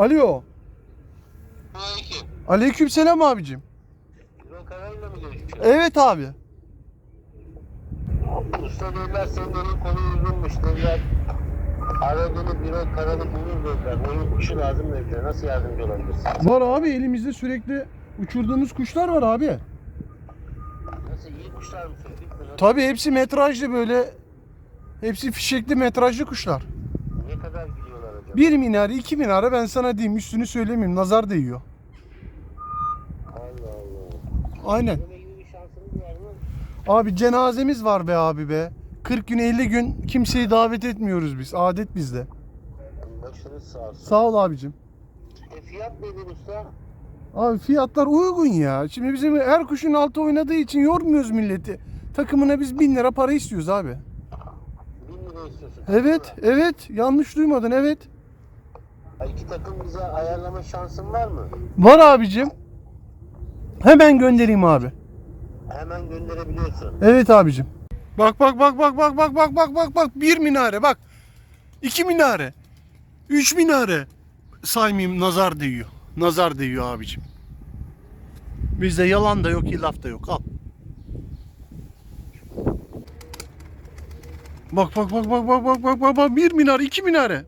Alo. Aleyküm. Abicim. Karay'la mı görüşüyorsun? Evet abi. Usta dediler senin konu uzunmuş dediler. Aradığını bir karalı bulur dediler. Oyun kuşu lazım dediler. Nasıl yardımcı olabilirsin? Var abi elimizde sürekli uçurduğumuz kuşlar var abi. Nasıl iyi kuşlar mı? Nasıl- Tabii hepsi metrajlı böyle. Hepsi fişekli metrajlı kuşlar. Ne kadar acaba? Bir minare, iki minare ben sana diyeyim üstünü söylemeyeyim nazar değiyor. Allah Allah. Aynen. Abi cenazemiz var be abi be. 40 gün 50 gün kimseyi davet etmiyoruz biz. Adet bizde. Başınız sağ olsun. Sağ ol abicim. E fiyat nedir usta? Abi fiyatlar uygun ya. Şimdi bizim her kuşun altı oynadığı için yormuyoruz milleti. Takımına biz 1000 lira para istiyoruz abi. 1000 lira istiyorsun. Evet, evet. Yanlış duymadın, evet. İki takım bize ayarlama şansın var mı? Var abicim. Hemen göndereyim abi. Hemen gönderebiliyorsun. Evet abicim. Bak bak bak bak bak bak bak bak bak bak bir minare bak. iki minare. Üç minare. Saymayayım nazar değiyor. Nazar değiyor abicim. Bizde yalan da yok, laf da yok. Al. Bak bak bak bak bak bak bak bak bak bir minare, iki minare.